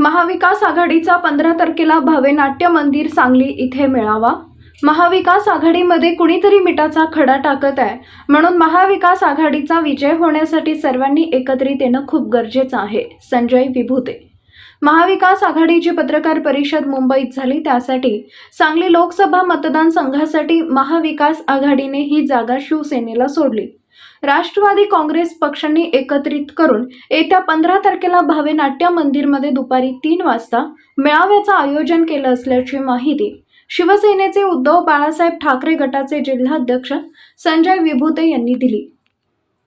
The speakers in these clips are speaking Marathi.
महाविकास आघाडीचा पंधरा तारखेला भावे नाट्य मंदिर सांगली इथे मेळावा. महाविकास आघाडीमध्ये कुणीतरी मिठाचा खडा टाकत आहे. म्हणून महाविकास आघाडीचा विजय होण्यासाठी सर्वांनी एकत्रित येणं खूप गरजेचं आहे. संजय विभूते. महाविकास आघाडीची पत्रकार परिषद मुंबईत झाली. त्यासाठी सांगली लोकसभा मतदारसंघासाठी महाविकास आघाडीने ही जागा शिवसेनेला सोडली. राष्ट्रवादी काँग्रेस पक्षांनी एकत्रित करून येत्या पंधरा तारखेला भावे नाट्य मंदिरमध्ये दुपारी तीन वाजता मेळाव्याचं आयोजन केलं असल्याची माहिती शिवसेनेचे उद्धव बाळासाहेब ठाकरे गटाचे जिल्हाध्यक्ष संजय विभूते यांनी दिली.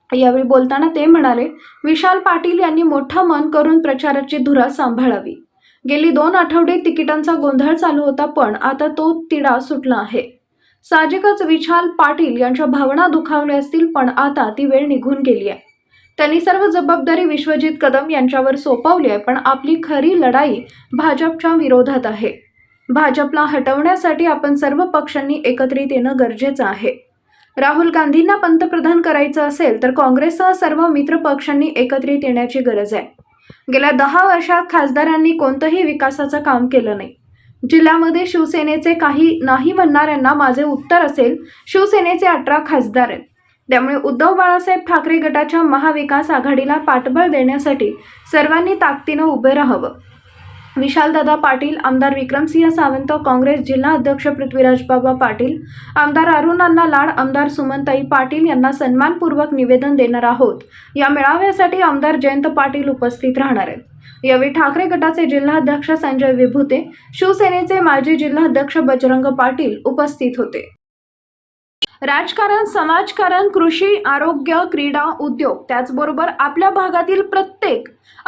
यावेळी बोलताना ते म्हणाले विशाल पाटील यांनी मोठं मन करून प्रचाराची धुरा सांभाळावी. गेली दोन आठवडे तिकिटांचा गोंधळ चालू होता पण आता तो तिढा सुटला आहे. साहजिकच विशाल पाटील यांच्या भावना दुखावल्या असतील पण आता ती वेळ निघून गेली आहे. त्यांनी सर्व जबाबदारी विश्वजित कदम यांच्यावर सोपवली आहे पण आपली खरी लढाई भाजपच्या विरोधात आहे. भाजपला हटवण्यासाठी आपण सर्व पक्षांनी एकत्रित येणं गरजेचं आहे. राहुल गांधींना पंतप्रधान करायचं असेल तर काँग्रेससह सर्व मित्र पक्षांनी एकत्रित येण्याची गरज आहे. गेल्या दहा वर्षात खासदारांनी कोणतंही विकासाचं काम केलं नाही. जिल्ह्यामध्ये शिवसेनेचे काही नाही म्हणणाऱ्यांना माझे उत्तर असेल शिवसेनेचे अठरा खासदार आहेत. त्यामुळे उद्धव बाळासाहेब ठाकरे गटाच्या महाविकास आघाडीला पाठबळ देण्यासाठी सर्वांनी ताकदीनं उभे राहावं. विशालदादा पाटील आमदार विक्रमसिंह सावंत काँग्रेस जिल्हा अध्यक्ष पृथ्वीराज बाबा पाटील आमदार अरुण अण्णा लाड आमदार सुमनताई पाटील यांना सन्मानपूर्वक निवेदन देणार आहोत. या मेळाव्यासाठी आमदार जयंत पाटील उपस्थित राहणार आहेत. यावेळी ठाकरे गटाचे जिल्हाध्यक्ष संजय विभूते शिवसेनेचे माजी जिल्हाध्यक्ष बजरंग पाटील उपस्थित होते. राजकारण समाजकारण कृषी आरोग्य क्रीडा उद्योग त्याचबरोबर आपल्या भागातील प्रत्येक